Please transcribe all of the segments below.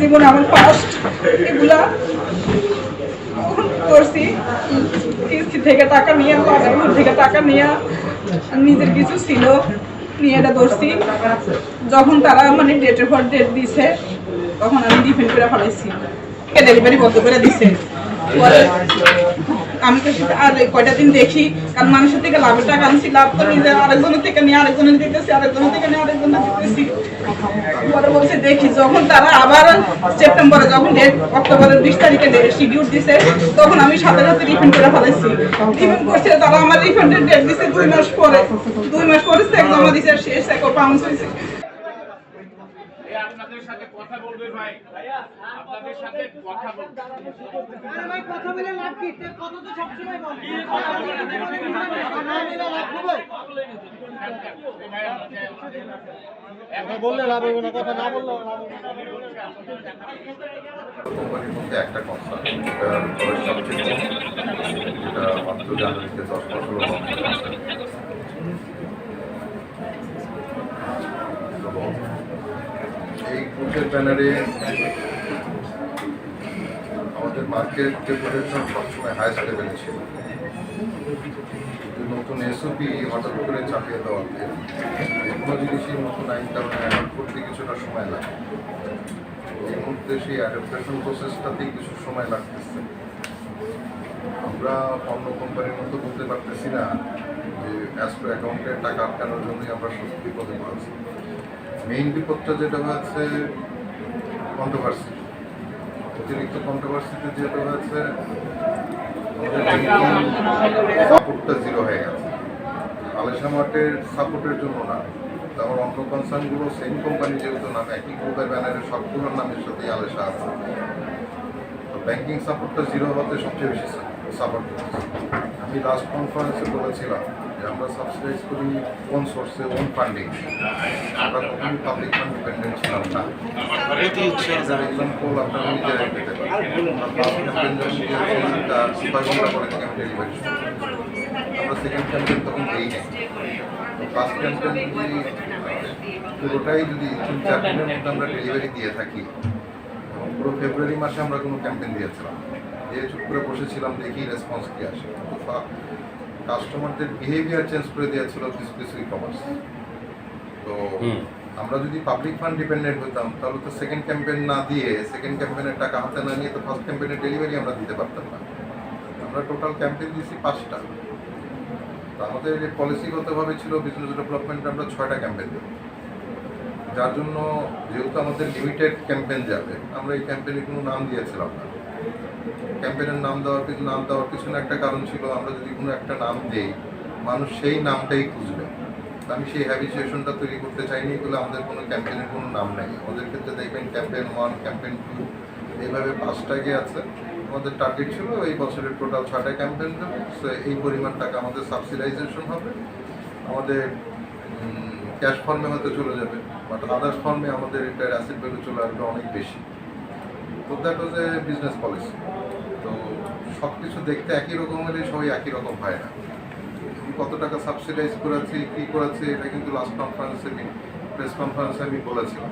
জীবন আমার ফার্স্ট এগুলা করছি। কিস্তি থেকে টাকা নিয়ে বাবার থেকে টাকা নিয়ে, নিজের কিছু ছিল, নিয়ে এটা ধরছি। যখন তারা মানে ডেটের পর ডেট দিছে, তখন আমি ডিফেন্ড করে ফেলাইছি। ডেলিভারি বন্ধ করে দিছে? আমি তো সেটা আর কয়টা দিন দেখি, কারণ মানুষের থেকে লাভের টাকা আনছি, লাভ তো নিজে আরেকজনের থেকে নিয়ে আরেকজনের দিতেছি, আরেকজনের থেকে নিয়ে আরেকজনের দিতেছি। পরে বলছে, দেখি, যখন তারা আবার সেপ্টেম্বরে, যখন ডেট অক্টোবরের বিশ তারিখে শিডিউল দিছে, তখন আমি সাথে সাথে রিফান্ড করে ফেলেছি রিফান্ড করছে, তারা আমার রিফান্ডের ডেট দিছে দুই মাস পরে। দুই মাস পরে চেক জমা দিছে শেষ চেক পাউন্স হয়েছে। আপনাদের সাথে কথা বলবে ভাই। আপনাদের সাথে কথা বলবে আরে ভাই কথা বলে লাভ কি? কথা তো সবসময় বলে। বললে লাভ হবে না কথা না বললে লাভ হবে না। একটা কনসার্ন সবচেয়ে কম মাত্র জানুয়ারিতে দশ বছর এই গ্রুপের ব্যানারে আমাদের মার্কেট রেপুটেশন সবসময় হায়েস্ট লেভেলে ছিল। নতুন এসওপি হঠাৎ করে চাপিয়ে দেওয়াতে কোনো জিনিসই নতুন আইন কারণে অ্যাডাপ্ট করতে কিছুটা সময় লাগে এই মুহূর্তে সেই অ্যাডাপ্টেশন প্রসেসটাতেই কিছু সময় লাগতেছে। আমরা অন্য কোম্পানির মতো বলতে পারতেছি না যে অ্যাস্ট্রো অ্যাকাউন্টের টাকা আটকানোর জন্যই আমরা সত্যি বিপদে পড়েছি মেইন বিপদটা যেটা হচ্ছে কন্ট্রোভার্সি অতিরিক্ত কন্ট্রোভার্সিতে যেটা হয়েছে সাপোর্টটা জিরো হয়ে গেছে। আলেশা মার্টের সাপোর্টের জন্য না। তারপর অন্য কনসার্নগুলো সেম কোম্পানি যেহেতু নাম একই গ্রুপের ব্যানারে সবগুলোর নামের সাথেই আলেশা আছে। তো ব্যাংকিং সাপোর্টটা জিরো হতে সবচেয়ে বেশি সাপোর্ট আমি লাস্ট কনফারেন্সে বলেছিলাম আমরা সাবসিডাইজ করি ওন সোর্সে ওন ফান্ডিং আমরা কখনোই পাবলিক ফান্ড ডিপেন্ডেন্ট ছিলাম না। এক্সাম্পল আপনারা তার ছয় ঘণ্টা পরে। থেকে আমি ডেলিভারি আমরা সেকেন্ড ক্যাম্পেইন তখন দিই নাই। ফার্স্ট ক্যাম্পেইন যদি পুরোটাই যদি তিন চার দিনের মধ্যে আমরা ডেলিভারি দিয়ে থাকি এবং পুরো ফেব্রুয়ারি মাসে আমরা কোনো ক্যাম্পেইন দিয়েছিলাম দিয়ে চুপ করে বসেছিলাম দেখি রেসপন্স কি আসে। কাস্টমারদের বিহেভিয়ার চেঞ্জ করে দিয়েছিল কিছু কিছু ই কমার্স তো আমরা যদি পাবলিক ফান্ড ডিপেন্ডেন্ট হতাম তাহলে তো সেকেন্ড ক্যাম্পেইন না দিয়ে সেকেন্ড ক্যাম্পেইনের টাকা হাতে না নিয়ে তো ফার্স্ট ক্যাম্পেইনের ডেলিভারি আমরা দিতে পারতাম না। আমরা টোটাল ক্যাম্পেইন দিয়েছি পাঁচটা। তো আমাদের যে পলিসিগতভাবে ছিল বিজনেস ডেভেলপমেন্ট আমরা ছয়টা ক্যাম্পেইন দেবো। যার জন্য যেহেতু আমাদের লিমিটেড ক্যাম্পেইন যাবে আমরা এই ক্যাম্পেইনে কোনো নাম দিয়েছিলাম না। ক্যাম্পেইনের নাম দেওয়ার কিছু নাম দেওয়ার পিছনে একটা কারণ ছিল আমরা যদি কোনো একটা নাম দেই মানুষ সেই নামটাই খুঁজবে। আমি সেই হ্যাবিচুয়েশনটা তৈরি করতে চাইনি বলে আমাদের কোনো ক্যাম্পেনের কোনো নাম নেই। আমাদের ক্ষেত্রে দেখবেন ক্যাম্পেন ওয়ান ক্যাম্পেন টু এইভাবে পাঁচটা গিয়ে আছে। আমাদের টার্গেট ছিল এই বছরের টোটাল ছয়টা ক্যাম্পেন দেবো So, এই পরিমাণ টাকা আমাদের সাবসিডাইজেশন হবে। আমাদের ক্যাশ ফর্মে হয়তো চলে যাবে বাট আদার্স ফর্মে আমাদের এটার অ্যাসিড ভ্যালু চলে আসবে অনেক বেশি। That was a business policy তো সব কিছু দেখতে একই রকম হলে সবাই একই রকম হয় না। কত টাকা সাবসিডাইজ করেছি, কী করেছি, এটা কিন্তু লাস্ট কনফারেন্সে আমি প্রেস কনফারেন্সে আমি বলেছিলাম।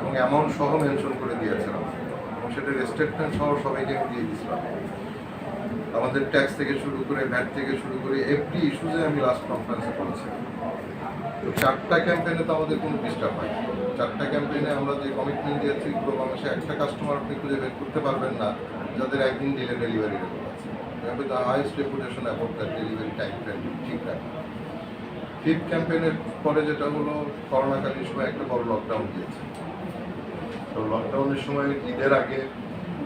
এবং অ্যামাউন্ট সহ মেনশন করে দিয়েছিলাম। এবং সেটা স্টেটমেন্ট সহ সবাইকে আমি দিয়ে দিয়েছিলাম। আমাদের ট্যাক্স থেকে শুরু করে ভ্যাট থেকে শুরু করে এভরি ইস্যুজে আমি লাস্ট কনফারেন্সে বলেছিলাম। তো চারটা ক্যাম্পেইনে তো আমাদের কোনো ডিস্টার্ব হয়। চারটা ক্যাম্পেইনে আমরা যে কমিটমেন্ট দিয়েছি, পুরো বাংলাদেশে একটা কাস্টমার আপনি খুঁজে বের করতে পারবেন না, যাদের একদিন ডিলে ডেলিভারি আছে। Reputation about that delivery time frame ঠিক রাখে। ফিফথ ক্যাম্পেইনের পরে যেটা হলো, করোনাকালীন সময় একটা বড় লকডাউন দিয়েছে। তো লকডাউনের সময় ঈদের আগে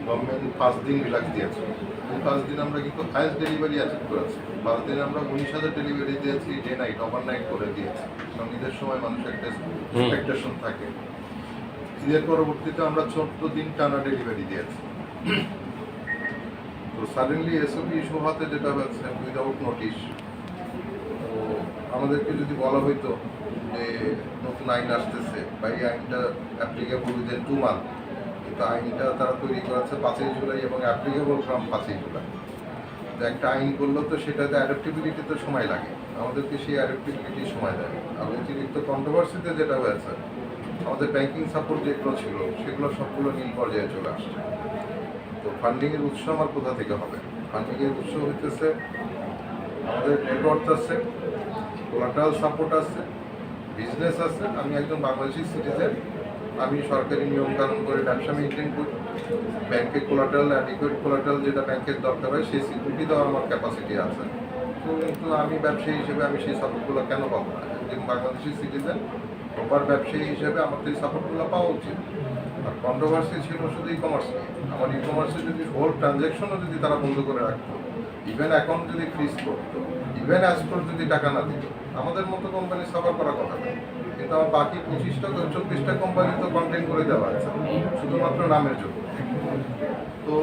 গভর্নমেন্ট পাঁচ দিন রিল্যাক্স দিয়েছে। পাঁচ দিন আমরা কিন্তু হাইস্ট ডেলিভারি অ্যাচিভ করেছি। দিন আমরা উনিশ হাজার ডেলিভারি দিয়েছি ডে নাইট ওভার নাইট করে দিয়েছি। সময় মানুষের একটা এক্সপেকটেশন থাকে। ঈদের পরবর্তীতে আমরা চোদ্দ দিন টানা ডেলিভারি দিয়েছি। তো সাডেনলি ইস্যু হতে যেটা হচ্ছে উইদাউট নোটিশ তো আমাদেরকে যদি বলা হইতো যে নতুন আইন আসতেছে বা এই আইনটা অ্যাপ্লিকেবল উইদিন টু মান্থ কিন্তু আইনটা তারা তৈরি করেছে পাঁচই জুলাই এবং অ্যাপ্লিকেবল ফ্রম পাঁচই জুলাই। একটা আইন করল তো সেটাতে অ্যাডাপ্টিবিলিটি তো সময় লাগে। আমাদেরকে সেই অ্যাডাপ্টিবিলিটি সময় দেয়। আর অতিরিক্ত কন্ট্রোভার্সিতে যেটা হয়েছে, আমাদের ব্যাংকিং সাপোর্ট যেগুলো ছিল, সেগুলো সবগুলো নীল পর্যায়ে চলে আসছে। তো ফান্ডিংয়ের উৎস আমার কোথা থেকে হবে? ফান্ডিংয়ের উৎস হইতেছে আমাদের নেটওয়ার্ক আছে কোলাটারাল সাপোর্ট আছে বিজনেস আছে। আমি একজন বাংলাদেশি সিটিজেন আমি সরকারি নিয়ম কানুন করে ব্যবসা মেনটেন করি। ব্যাংকে কোলাটারাল অ্যাডিকুয়েট কোলাটারাল যেটা ব্যাংকের দরকার হয়, সেই সিকিউরিটি দেওয়ার আমার ক্যাপাসিটি আছে। তো কিন্তু আমি ব্যবসায়ী হিসেবে আমি সেই সাপোর্টগুলো কেন পাবো না? একজন বাংলাদেশি সিটিজেন প্রপার ব্যবসায়ী হিসেবে আমার তো এই সাপোর্টগুলো পাওয়া উচিত। আর কন্ট্রোভার্সি ছিল শুধু ই কমার্স নিয়ে। আমার ই কমার্সে যদি হোল ট্রানজ্যাকশনও যদি তারা বন্ধ করে রাখতো ইভেন অ্যাকাউন্ট যদি ফ্রিজ করতো ইভেন অ্যাসকোর যদি টাকা না দিত, আমাদের মতো কোম্পানি সাফার করা কথা না। কিন্তু আমার বাকি পঁচিশটা চব্বিশটা কোম্পানি তো কন্টেন করে দেওয়া আছে, শুধুমাত্র নামের জন্য। তো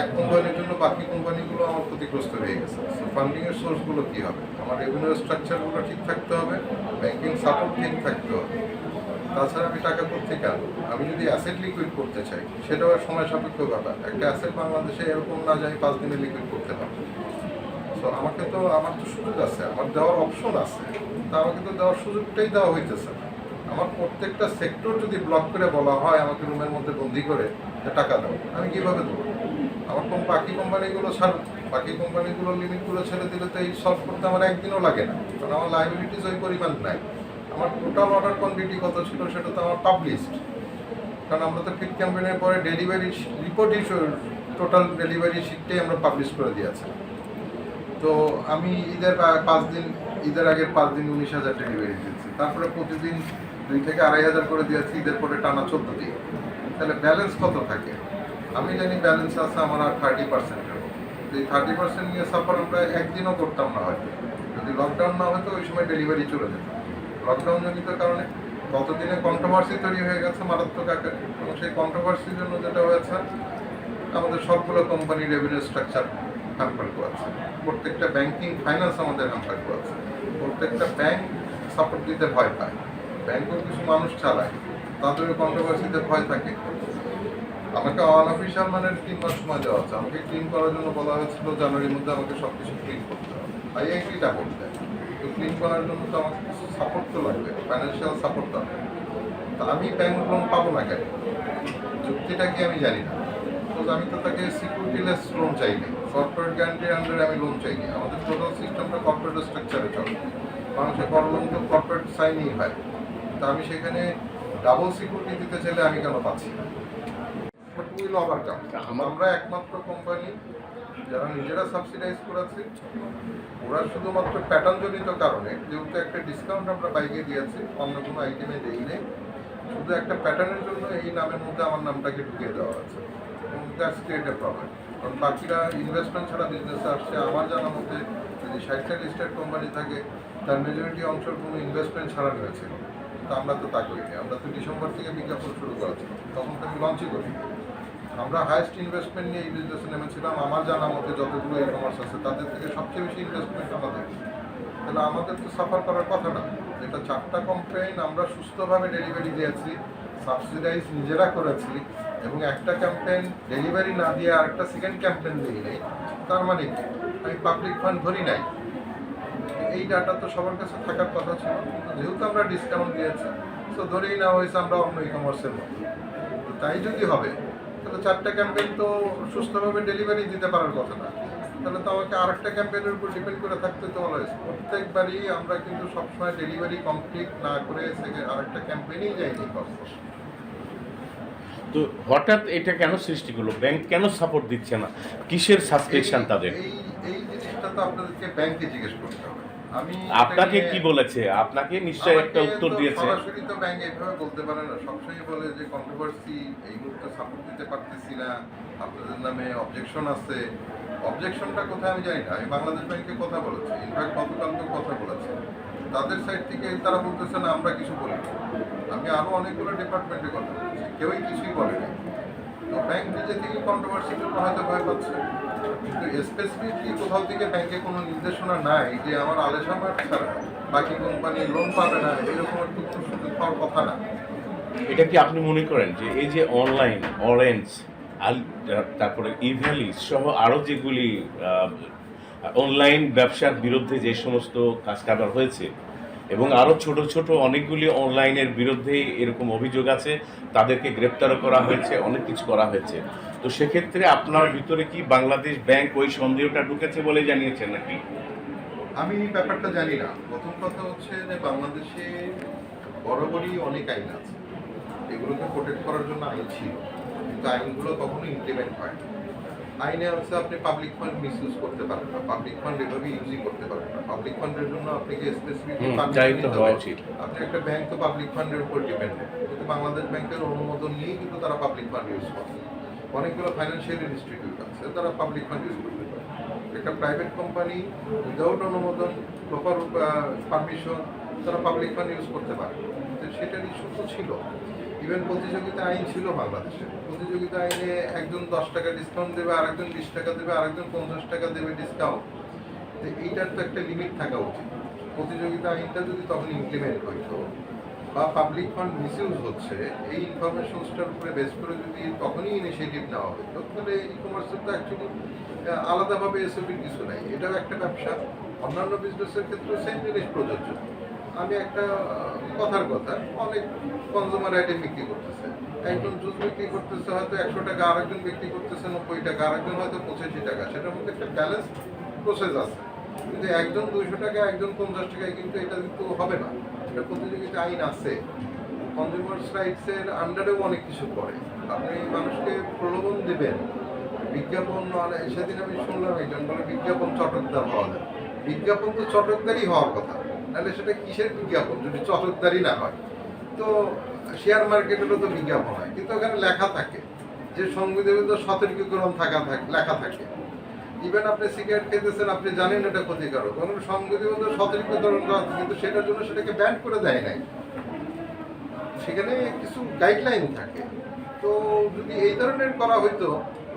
এক কোম্পানির জন্য বাকি কোম্পানিগুলো আমার ক্ষতিগ্রস্ত হয়ে গেছে। সো ফান্ডিংয়ের সোর্সগুলো কী হবে? আমার রেভিনিউ স্ট্রাকচারগুলো ঠিক থাকতে হবে ব্যাংকিং সাপোর্ট ঠিক থাকতে হবে। তাছাড়া আমি টাকা করতে কেন? আমি যদি অ্যাসেট লিকুইড করতে চাই, সেটাও সময় সাপেক্ষ ব্যাপার। একটা অ্যাসেট বাংলাদেশে এরকম না যাই পাঁচ দিনে লিকুইড করতে পারব। সো আমাকে তো, আমার তো সুযোগ আছে, আমার দেওয়ার অপশন আছে। তা আমাকে তো দেওয়ার সুযোগটাই দেওয়া হইতেছে না। আমার প্রত্যেকটা সেক্টর যদি ব্লক করে বলা হয়, আমাকে রুমের মধ্যে বন্দি করে টাকা দাও আমি কীভাবে দেবো? আমার কোন বাকি কোম্পানিগুলো ছাড় বাকি কোম্পানিগুলো লিমিটগুলো ছেড়ে দিলে তো এই সলভ করতে আমার একদিনও লাগে না। কারণ আমার লাইবিলিটিস ওই পরিমাণ নাই। আমার টোটাল অর্ডার কোয়ান্টিটি কত ছিল সেটা তো আমার পাবলিশড কারণ আমরা তো ফিট ক্যাম্পেনের পরে ডেলিভারি রিপোর্ট টোটাল ডেলিভারি শিটটাই আমরা পাবলিশ করে দিয়েছি তো আমি ঈদের পাঁচ দিন ঈদের আগের পাঁচ দিন উনিশ হাজার ডেলিভারি দিয়েছি। তারপরে প্রতিদিন দুই থেকে আড়াই হাজার করে দিয়েছি, ঈদের পরে টানা চোদ্দ দিন তাহলে ব্যালেন্স কত থাকে? আমি জানি ব্যালেন্স আছে আমার আর থার্টি পার্সেন্টের এই থার্টি পার্সেন্ট নিয়ে সাফার আমরা একদিনও করতাম না হয়তো। যদি লকডাউন না হতো, ওই সময় ডেলিভারি চলে যেত। লকডাউন জনিত কারণে কতদিনে কন্ট্রোভার্সি তৈরি হয়ে গেছে মারাত্মক আকারে। এবং সেই কন্ট্রোভার্সির জন্য যেটা হয়েছে, আমাদের সবগুলো কোম্পানি রেভিনিউ স্ট্রাকচার হ্যাম্পার করেছে। প্রত্যেকটা ব্যাংকিং ফাইন্যান্স আমাদের হ্যাম্পার করেছে। প্রত্যেকটা ব্যাংক সাপোর্ট দিতে ভয় পায়। ব্যাংকও কিছু মানুষ চালায় তাদের কন্ট্রোভার্সিতে ভয় থাকে। আমাকে অনঅফিসিয়াল মানে তিন মাস সময় দেওয়া হচ্ছে। আমাকে ক্লিন করার জন্য বলা হয়েছিল, জানুয়ারির মধ্যে আমাকে সব কিছু ক্লিন করতে হবে। আই এগ্রিটা করতে তো ক্লিন করার জন্য তো আমাকে কিছু সাপোর্ট তো লাগবে ফাইন্যান্সিয়াল সাপোর্ট দরকার। তা আমি ব্যাংক লোন পাবো না কেন? চুক্তিটা কি আমি জানি না। তো আমি তো তাকে সিকিউরিটিলেস লোন চাইনি কর্পোরেট গ্যারান্টির আন্ডারে আমি লোন চাইনি। আমাদের টোটাল সিস্টেমটা কর্পোরেট স্ট্রাকচারে চলে। মানুষের বড় লোন তো কর্পোরেট সাইনই হয়। তা আমি সেখানে ডাবল সিকিউরিটি দিতে চাইলে আমি কেন পাচ্ছি না? উইল ওভারকাম আমরা একমাত্র কোম্পানি যারা নিজেরা সাবসিডাইজ করেছি ওরা শুধুমাত্র প্যাটার্নজনিত কারণে যেহেতু একটা ডিসকাউন্ট আমরা বাইকে দিয়েছি অন্য কোনো আইটেমে দেই নেই শুধু একটা প্যাটার্নের জন্য এই নামের মধ্যে আমার নামটাকে ঢুকিয়ে দেওয়া আছে দ্যাটস ক্রিয়েট এ প্রবলেম কারণ বাকিরা ইনভেস্টমেন্ট ছাড়া বিজনেসে আসছে। আমার জানা মধ্যে যদি ষাটটা লিস্টেড কোম্পানি থাকে, তার মেজরিটি অংশের কোনো ইনভেস্টমেন্ট ছাড়া রয়েছে। তো আমরা তো তা করিনি। আমরা তো ডিসেম্বর থেকে বিজ্ঞাপন শুরু করেছি। তখন তো আমি লঞ্চই করি আমরা হাইয়েস্ট ইনভেস্টমেন্ট নিয়ে এই বিজনেসে নেমেছিলাম। আমার জানা মতে, যতগুলো ই কমার্স আছে, তাদের থেকে সবচেয়ে বেশি ইনভেস্টমেন্ট আমাদের। তাহলে আমাদের তো সাফার করার কথা না। এটা চারটা কমপ্লেন আমরা সুস্থভাবে ডেলিভারি দিয়েছি সাবসিডাইজ নিজেরা করেছি এবং একটা ক্যাম্পেন ডেলিভারি না দিয়ে আরেকটা সেকেন্ড ক্যাম্পেন দিই নেই, তার মানে আমি পাবলিক ফান্ড ধরি নাই। এই ডাটা তো সবার কাছে থাকার কথা ছিল, কিন্তু যেহেতু আমরা ডিসকাউন্ট দিয়েছি, তো ধরেই না হয়েছে আমরা অন্য ই কমার্সের মতো তাই যদি হবে, তাহলে চারটা ক্যাম্পেইন তো সুস্থভাবে ডেলিভারি দিতে পারার কথা না। তাহলে তো আমাকে আরেকটা ক্যাম্পেইনের উপর ডিপেন্ড করে থাকতে তো বলা হয়েছে। প্রত্যেকবারই আমরা কিন্তু সবসময় ডেলিভারি কমপ্লিট না করে সেকে আরেকটা ক্যাম্পেইনেই যাইনি কখনো তো হঠাৎ এটা কেন সৃষ্টি করল? ব্যাংক কেন সাপোর্ট দিচ্ছে না? কিসের সাবস্ক্রিপশন তাদের? এই এই জিনিসটা তো আপনাদেরকে ব্যাংকে জিজ্ঞেস করতে হবে। আমি আপনাকে কি বলেছে? আপনাকে নিশ্চয়ই একটা উত্তর দিয়েছে। সরাসরি তো ব্যাংক এইভাবে বলতে পারে না। সবসময় বলে যে কন্ট্রোভার্সি এই মুহূর্তে সাপোর্ট দিতে পারতেছি না। আপনাদের নামে অবজেকশন আছে। অবজেকশনটা কোথায় আমি জানি না। আমি বাংলাদেশ ব্যাংকে কথা বলেছি। ইনফ্যাক্ট গতকালকেও কথা বলেছি। তাদের সাইড থেকে তারা বলতেছে না আমরা কিছু বলিনি। আমি আরও অনেকগুলো ডিপার্টমেন্টে কথা বলেছি, কেউই কিছুই বলেনি তো ব্যাংক নিজে থেকে কন্ট্রোভার্সি জন্য হয়তো ভয় পাচ্ছে, কিন্তু স্পেসিফিকলি কোথাও থেকে ব্যাংকে কোনো নির্দেশনা নাই যে আমার আলেসামার ছাড়া বাকি কোম্পানি লোন পাবে না, এরকম একটু সুযোগ পাওয়ার কথা না। এটা কি আপনি মনে করেন যে এই যে অনলাইন অরেঞ্জ তারপরে ইভ্যালি সহ আরও যেগুলি অনলাইন ব্যবসার বিরুদ্ধে যে সমস্ত কাজ কারবার হয়েছে এবং আরও ছোট ছোট অনেকগুলি অনলাইনের বিরুদ্ধেই এরকম অভিযোগ আছে, তাদেরকে গ্রেপ্তারও করা হয়েছে, অনেক কিছু করা হয়েছে। তো সেক্ষেত্রে আপনার ভিতরে কি বাংলাদেশ ব্যাংক ওই সন্দেহটা ঢুকেছে বলে জানিয়েছেন নাকি? আমি ব্যাপারটা জানি না। প্রথম কথা হচ্ছে যে বাংলাদেশে বরাবরই অনেক আইন আছে। এগুলোকে প্রোটেক্ট করার জন্য আইন ছিল। কিন্তু আইনগুলো কখনো ইমপ্লিমেন্ট হয়। আইনে হচ্ছে আপনি পাবলিক ফান্ড মিস ইউজ করতে পারেন না। পাবলিক ফান্ড এভাবে ইউজই করতে পারেন না। পাবলিক ফান্ডের জন্য আপনাকে স্পেসিফিক। আপনি একটা ব্যাংক তো পাবলিক ফান্ডের উপর ডিপেন্ডেন্ট কিন্তু বাংলাদেশ ব্যাংকের অনুমোদন নিয়েই কিন্তু তারা পাবলিক ফান্ড ইউজ করে। অনেকগুলো ফাইন্যান্সিয়াল ইনস্টিটিউট আছে তারা পাবলিক ফান্ড ইউজ করতে পারে। একটা প্রাইভেট কোম্পানি উইদাউট অনুমোদন প্রপার পারমিশন তারা পাবলিক ফান্ড ইউজ করতে পারে। সেটার ইস্যু তো ছিল। ইভেন প্রতিযোগিতা আইন ছিল বাংলাদেশে। প্রতিযোগিতা আইনে একজন দশ টাকা ডিসকাউন্ট দেবে, আরেকজন বিশ টাকা দেবে, আরেকজন পঞ্চাশ টাকা দেবে ডিসকাউন্ট তো এইটার তো একটা লিমিট থাকা উচিত। প্রতিযোগিতা আইনটা যদি তখন ইমপ্লিমেন্ট হইতো বা পাবলিক ফান্ড মিসইউজ হচ্ছে, এই ইনফরমেশনসটার উপরে বেস করে যদি তখনই ইনিশিয়েটিভ নেওয়া হতো তাহলে ই কমার্সের তো অ্যাকচুয়ালি আলাদাভাবে এসওপির কিছু নাই। এটাও একটা ব্যবসা। অন্যান্য বিজনেসের ক্ষেত্রে সেম জিনিস প্রযোজ্য। আমি একটা কথার কথা। অনেক কনজিউমার আইটেম বিক্রি করতেছে। একজন জুস বিক্রি করতেছে, হয়তো একশো টাকা আরেকজন বিক্রি করতেছে, নব্বই টাকা, আরেকজন হয়তো পঁচাশি টাকা। সেটার মধ্যে একটা ব্যালেন্স প্রসেস আছে। কিন্তু একজন দুইশো টাকা, একজন পঞ্চাশ টাকায় কিন্তু এটা কিন্তু হবে না। এটা প্রতিযোগিতা আইন আছে। কনজিউমার রাইটসের আন্ডারেও অনেক কিছু করে। আপনি মানুষকে প্রলোভন দেবেন। বিজ্ঞাপন, সেদিন আমি শুনলাম একজন বলে, বিজ্ঞাপন চটকদার হওয়া যায়। বিজ্ঞাপন তো চটকদারই হওয়ার কথা। নাহলে সেটা কিসের বিজ্ঞাপন? যদি চটকদারই না হয়। তো শেয়ার মার্কেটেরও তো বিজ্ঞাপন হয়। কিন্তু ওখানে লেখা থাকে যে সংবিধানিত সতর্কীকরণ থাকা থাকে লেখা থাকে। ইভেন আপনি সিগারেট খেতেছেন আপনি জানেন এটা ক্ষতিকারক। কারণ সংবিধানিত সতর্কীকরণ করা আছে, কিন্তু সেটার জন্য সেটাকে ব্যান করে দেয় নাই। সেখানে কিছু গাইডলাইন থাকে। তো যদি এই ধরনের করা হইতো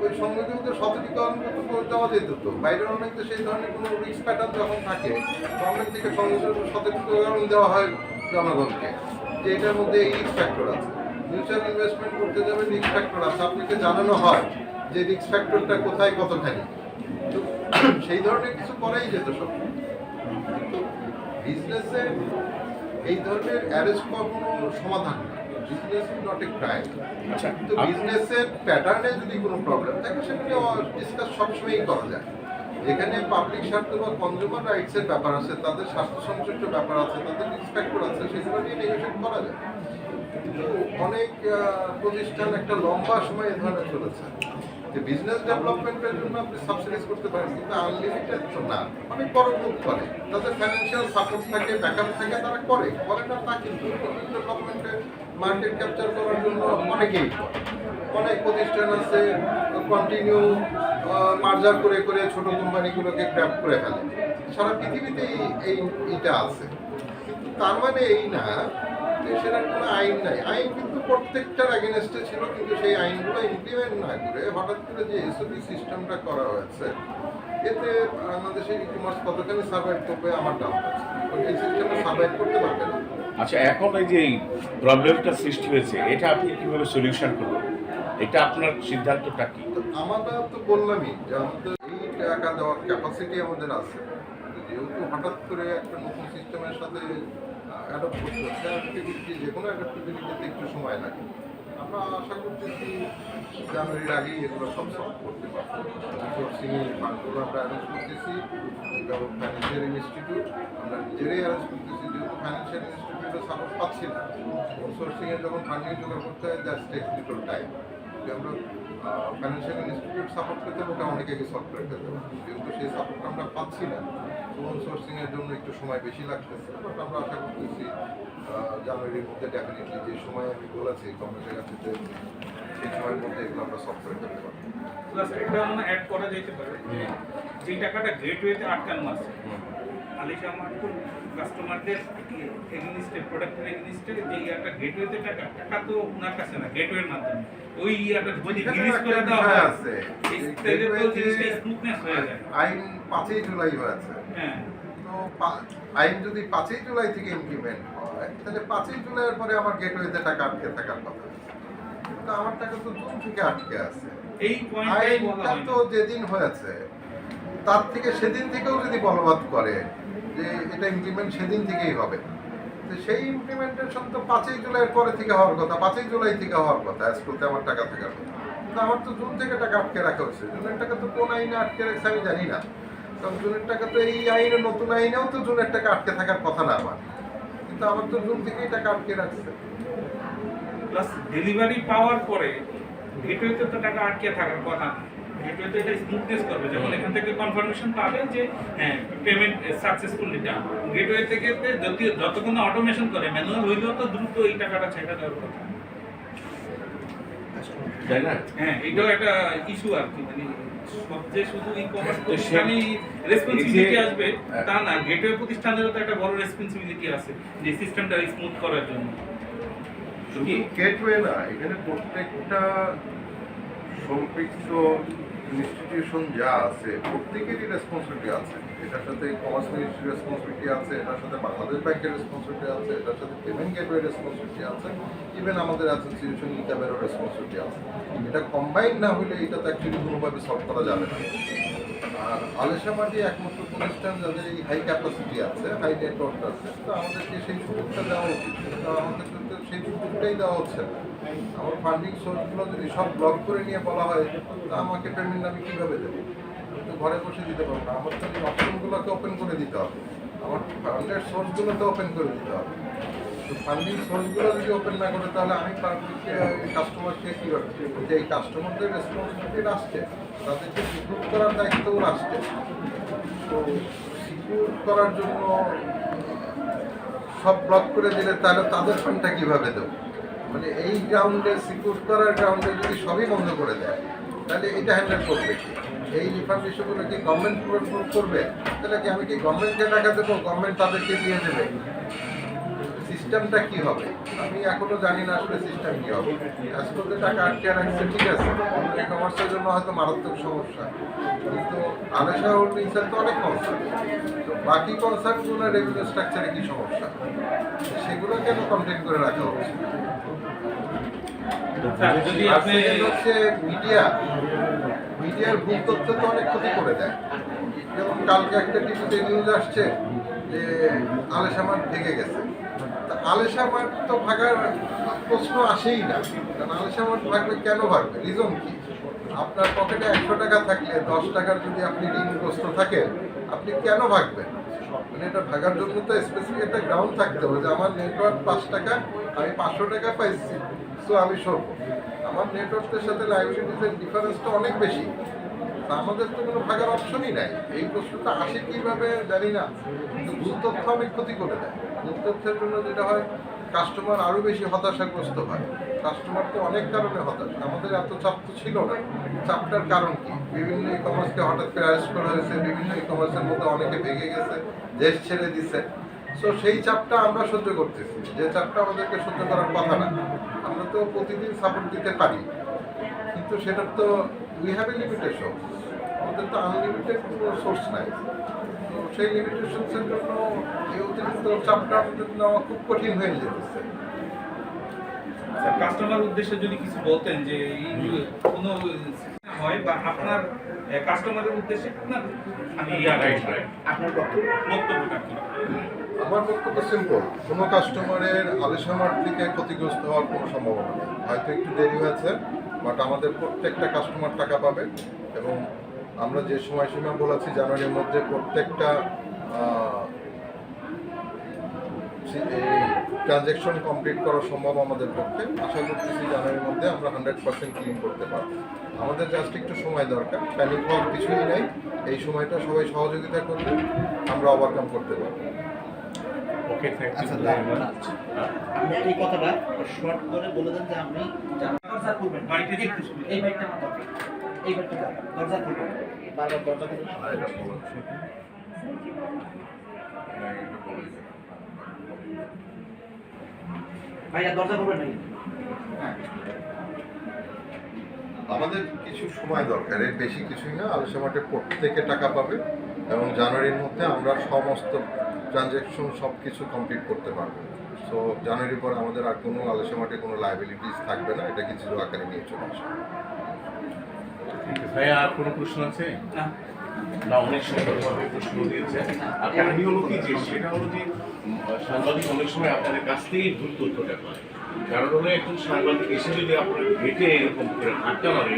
ওই সংবিধানিত সতর্কীকরণ করে দেওয়া যেত তো। বাইরের অনেক সেই ধরনের কোনো রিস্ক প্যাটার্ন যখন থাকে গভর্নমেন্ট থেকে সংবিধানিত সতর্কীকরণ দেওয়া হয় জনগণকে, যে এটার মধ্যে এই রিস্ক ফ্যাক্টর আছে। মিউচুয়াল ইনভেস্টমেন্ট করতে যাবে রিস্ক ফ্যাক্টর আছে। আপনাকে জানানো হয় যে রিস্ক ফ্যাক্টরটা কোথায়, কতখানি। তো সেই ধরনের কিছু করাই যেত সব বিজনেসে এই ধরনের অ্যারেস্ট করা কোনো সমাধান না business is not a crime আচ্ছা। কিন্তু বিজনেসের প্যাটার্নে যদি কোনো প্রবলেম থাকে সেটা ডিসকাস সবসময়ই করা যায়। যেখানে পাবলিক স্বার্থ বা কনজিউমার রাইটসের ব্যাপার আছে তাদের স্বাস্থ্য সংশ্লিষ্ট ব্যাপার আছে তাদের ইন্সপেক্টর আছে সেগুলো নিয়ে নেগোসিয়েট করা যায়। কিন্তু অনেক প্রতিষ্ঠান একটা লম্বা সময় এ ধরনের চলেছে। যে বিজনেস ডেভেলপমেন্টের জন্য আপনি সাবসিডাইজ করতে পারেন কিন্তু আনলিমিটেড তো না। অনেক বড় গ্রুপ করে তাদের ফাইন্যান্সিয়াল সাপোর্ট থাকে ব্যাকআপ থাকে তারা করে। করে না তা কিন্তু ডেভেলপমেন্টের মার্কেট ক্যাপচার করার জন্য অনেকেই অনেক প্রতিষ্ঠান আছে কন্টিনিউ মার্জার করে করে ছোট কোম্পানিগুলোকে গ্র্যাপ করে ফেলে। সারা পৃথিবীতেই এই, এইটা আছে। তার মানে এই না যে কোনো আইন নাই। আইন কিন্তু প্রত্যেকটার এগেনস্টে ছিল, কিন্তু সেই আইনগুলো ইমপ্লিমেন্ট না করে হঠাৎ করে যে এসওপি সিস্টেমটা করা হয়েছে, এতে বাংলাদেশের ই কমার্স কতখানি সার্ভাইভ করবে আমার ডাউট আছে। এই সিস্টেমে সার্ভাইভ করতে পারবে না। আচ্ছা এখন এই যে প্রবলেমটা সৃষ্টি হয়েছে, এটা আপনি কীভাবে সলিউশন করবেন? এটা আপনার সিদ্ধান্তটা কি? আমরা তো বললামই যে আমাদের এই টাকা দেওয়ার ক্যাপাসিটি আমাদের আছে। যেহেতু হঠাৎ করে একটা নতুন সিস্টেমের সাথে অ্যাডপ্ট করতে হচ্ছে যে কোনো অ্যাডাপ্টিভিটিতে একটু সময় লাগে। আমরা আশা করতেছি জানুয়ারির আগেই এগুলো সব সলভ করতে পারব। সোর্সিংয়ের আমরা অ্যারেঞ্জ করতেছি ফাইন্যান্সিয়াল ইনস্টিটিউট আমরা নিজেরাই অ্যারেঞ্জ করতেছি, যেহেতু ফাইন্যান্সিয়াল ইনস্টিটিউটের সাপোর্ট পাচ্ছি না। সোর্সিংয়ের যখন ফান্ডিং জোগাড় করতে হয় দ্যাটস টেক্স লিটল টাইম আমরা ফাইন্যান্সিয়াল ইনস্টিটিউট সাপোর্ট পেতে ওটা অনেকে সলভ করে ফেলতে যেহেতু সেই সাপোর্ট আমরা পাচ্ছি না লোন সোর্সিং এর জন্য একটু সময় বেশি লাগতেছে। বাট আমরা আশা করতেছি জানুয়ারির মধ্যে ডেফিনেটলি যে সময় আমি বলেছি গভর্নমেন্টের কাছে যে সেই সময়ের মধ্যে এগুলো আমরা সলভ করে ফেলতে পারব প্লাস এটা অ্যাড করা যেতে পারে। যে টাকাটা গেটওয়েতে আটকানো আছে আলিশা মার্ট কাস্টমারদের এগেনিস্টে প্রোডাক্টের এগেনিস্টে যে ইয়াটা গেটওয়েতে টাকা টাকা তো ওনার কাছে না গেটওয়ের মাধ্যমে। ওই ইয়াটা যদি রিলিজ করে দেওয়া হয় আছে। তাহলে তো জিনিসটা স্মুথনেস হয়ে যায়। আইন পাঁচই জুলাই হয়েছে। হ্যাঁ। তো আইন যদি পাঁচই জুলাই থেকে ইমপ্লিমেন্ট হয় তাহলে পাঁচই জুলাইয়ের পরে আমার গেটওয়েতে টাকা আটকে থাকার কথা। কিন্তু আমার টাকা তো জুন থেকে আটকে আছে। এই পয়েন্টটাই বলা হয় তো যেদিন হয়েছে তার থেকে সেদিন থেকেও যদি বলবৎ করে যে এটা ইমপ্লিমেন্ট সেদিন থেকেই হবে। তো সেই ইমপ্লিমেন্টেশন তো পাঁচই জুলাইয়ের পরে থেকে হওয়ার কথা, পাঁচই জুলাই থেকে হওয়ার কথা স্কুলতে আমার টাকা থাকার কথা। কিন্তু আমার তো জুন থেকে টাকা আটকে রাখা হয়েছে। জুনের টাকা তো কোন আইনে আটকে রাখছে আমি জানি না। কারণ জুনের টাকা তো এই আইনে, নতুন আইনেও তো জুনের টাকা আটকে থাকার কথা না আমার। কিন্তু আমার তো জুন থেকেই টাকা আটকে রাখছে। প্লাস ডেলিভারি পাওয়ার পরে গেটওয়েতে তো টাকা আটকে থাকার কথা। গেটওয়েতে এটা স্মুথনেস করবে। যখন এখান থেকে কনফার্মেশন পাবে যে হ্যাঁ পেমেন্ট সাকসেসফুলি ডান গেটওয়ে থেকে তে যতক্ষণ অটোমেশন করে ম্যানুয়াল হইলেও তো দ্রুত এই টাকাটা ছেড়ে দেওয়ার কথা। তাই না? হ্যাঁ এটাও একটা ইস্যু আর কি। মানে সবচেয়ে শুধু ই কমার্স প্রতিষ্ঠানই রেসপন্সিবিলিটি আসবে তা না গেটওয়ে প্রতিষ্ঠানেরও তো একটা বড় রেসপন্সিবিলিটি আছে যে সিস্টেমটা স্মুথ করার জন্য। শুধু গেটওয়ে না এখানে প্রত্যেকটা সম্পৃক্ত ইনস্টিটিউশন যা আছে, প্রত্যেকেরই রেসপন্সিবিলিটি আছে। এটার সাথে কমার্স মিনিস্ট্রির রেসপন্সিবিলিটি আছে, এটার সাথে বাংলাদেশ ব্যাংকের রেসপন্সিবিলিটি আছে, এটার সাথে পেমেন্ট গেটওয়ে রেসপন্সিবিলিটি আছে ইভেন আমাদের অ্যাসোসিয়েশন ইকাবেরও রেসপন্সিবিলিটি আছে। এটা কম্বাইন না হলে এটা তো অ্যাকচুয়ালি কোনোভাবে সলভ করা যাবে না। আর আলেশা মাটি একমাত্র প্রতিষ্ঠান যাদের এই হাই ক্যাপাসিটি আছে হাই নেটওয়ার্ক আছে, তো আমাদেরকে সেই সুযোগটা দেওয়া উচিত। আমাদের সেই সুযোগটাই দেওয়া হচ্ছে না। আমার ফান্ডিং সোর্সগুলো যদি সব ব্লক করে নিয়ে বলা হয়, তা আমাকে পেমেন্ট আমি কীভাবে দেবো? আমি তো ঘরে বসে দিতে পারব না। আমার তো অপশনগুলোকে ওপেন করে দিতে হবে। আমার ফান্ডের সোর্সগুলোকে ওপেন করে দিতে হবে। তো ফান্ডিং সোর্সগুলো যদি ওপেন না করে, তাহলে আমি পাবলিককে কাস্টমারকে কী করব? যে এই কাস্টমারদের রেসপন্সিবিলিটি আসছে, তাদেরকে সিকিউর করার দায়িত্বও আসছে। তো সিকিউর করার জন্য সব ব্লক করে দিলে তাহলে তাদের ফান্ডটা কীভাবে দেবো? মানে এই গ্রাউন্ডে সিকিউর করার গ্রাউন্ডে যদি সবই বন্ধ করে দেয়, তাহলে এটা হ্যান্ডেল করবে কি? এই ইস্যুগুলো কি গভর্নমেন্ট করবে? তাহলে কি আমি কি গভর্নমেন্টকে টাকা দেবো? গভর্নমেন্ট তাদেরকে দিয়ে দেবে? সিস্টেমটা কি হবে? আমি এখনও জানি না আসলে সিস্টেম কি হবে। আজকে টাকা আটকে রাখছে ঠিক আছে। ই কমার্সের জন্য হয়তো মারাত্মক সমস্যা। কিন্তু আলেশা হোল্ডিংসের তো অনেক কনসার্ন তো বাকি কনসার্নগুলো রেভিনিউ স্ট্রাকচারে কি সমস্যা? সেগুলো কেন কন্টেন করে রাখা হচ্ছে? যদি আপনি হচ্ছে মিডিয়া মিডিয়ার ভুল তথ্য তো অনেক ক্ষতি করে দেয়। যেমন কালকে একটা টিভিতে নিউজ আসছে যে আলেশামার ভেঙে গেছে। তা আলেশামার তো ভাগার প্রশ্ন আসেই না। কারণ আলেশামার ভাগবে কেন ভাগবে? রিজন কি? আপনার পকেটে একশো টাকা থাকলে, দশ টাকার যদি আপনি ঋণগ্রস্ত থাকেন, আপনি কেন ভাগবেন? মানে এটা ভাগার জন্য তো স্পেসিফিক একটা গ্রাউন্ড থাকতে হবে যে আমার নেটওয়ার্ক পাঁচ টাকা, আমি পাঁচশো টাকা পাইছি সো আমি সরব। আমার নেটওয়ার্কের সাথে লাইবিলিটিসের ডিফারেন্সটা অনেক বেশি। আমাদের তো কোনো ভাগার অপশনই নাই। এই প্রশ্নটা আসে কীভাবে জানি না। কিন্তু ভুল তথ্য অনেক ক্ষতি করে দেয়। ভুল জন্য যেটা হয় কাস্টমার আরও বেশি হতাশাগ্রস্ত হয়। কাস্টমার তো অনেক কারণে হতাশ। আমাদের এত চাপ তো ছিল না। চাপটার কারণ কি? বিভিন্ন ই কমার্সকে হঠাৎ করে করা হয়েছে, বিভিন্ন ই কমার্সের মধ্যে অনেকে ভেঙে গেছে, দেশ ছেড়ে দিছে। সো সেই চাপটা আমরা সহ্য করতেছি যে চাপটা আমাদেরকে সহ্য করার কথা না। আমরা তো প্রতিদিন সাপোর্ট দিতে পারি। কিন্তু সেটার তো উই হ্যাভ এ লিমিটেশন আমাদের তো আনলিমিটেড কোনো সোর্স নাই। সেই লিমিটেশনসের জন্য এই অতিরিক্ত চাপটা আমাদের নেওয়া খুব কঠিন হয়ে যেতেছে। কাস্টমার উদ্দেশ্যে যদি কিছু বলতেন যে এই কোনো হয় বা আপনার কাস্টমারের উদ্দেশ্যে আপনার আমি ইয়া আপনার বক্তব্যটা কি? আমার বক্তব্য সিম্পল কোনো কাস্টমারের আলিশামার থেকে ক্ষতিগ্রস্ত হওয়ার কোনো সম্ভাবনা নেই। হয়তো একটু দেরি হয়েছে বাট আমাদের প্রত্যেকটা কাস্টমার টাকা পাবে এবং আমরা যে সময়সীমা বলেছি জানুয়ারির মধ্যে প্রত্যেকটা ট্রানজ্যাকশন কমপ্লিট করা সম্ভব আমাদের পক্ষে। আশা করতেছি জানুয়ারির মধ্যে আমরা হান্ড্রেড পার্সেন্ট ক্লিন করতে পারব। আমাদের জাস্ট একটু সময় দরকার প্যানিক হওয়ার কিছুই নেই। এই সময়টা সবাই সহযোগিতা করলে আমরা ওভারকাম করতে পারব। ওকে থ্যাংক ইউ আচ্ছা, ভেরি মাচ আপনি এই কথাটা শর্ট করে বলে দেন যে আপনি দরজা খুলবেন বাড়িতে এই আমার দরকার। এই ব্যাগটা দরজা খুলবেন। আমাদের কিছু সময় দরকার, এর বেশি কিছুই না আলসা মাঠে প্রত্যেকে টাকা পাবে এবং জানুয়ারির মধ্যে আমরা সমস্ত ট্রানজ্যাকশন সব কিছু কমপ্লিট করতে পারব। সো জানুয়ারির পর আমাদের আর কোনো আলসা মাঠে কোনো লাইবিলিটিস থাকবে না, এটা কিছু আকারে নিয়ে চলে আসবে ভাইয়া আর কোনো প্রশ্ন আছে? না। অনেক সুন্দরভাবে প্রশ্ন দিয়েছে। আর কারণই হলো কি যে সেটা হলো যে সাংবাদিক অনেক সময় আপনাদের কাছ থেকেই ভুল তথ্যটা পায়। কারণ হলো একজন সাংবাদিক এসে যদি আপনার ঘেটে এরকম করে ধাক্কা মারে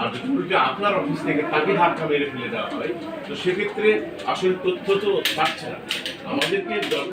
আর উল্টে আপনার অফিস থেকে তাকে ধাক্কা মেরে ফেলে দেওয়া হয় তো সেক্ষেত্রে আসলে তথ্য তো পাচ্ছে না। আমাদেরকে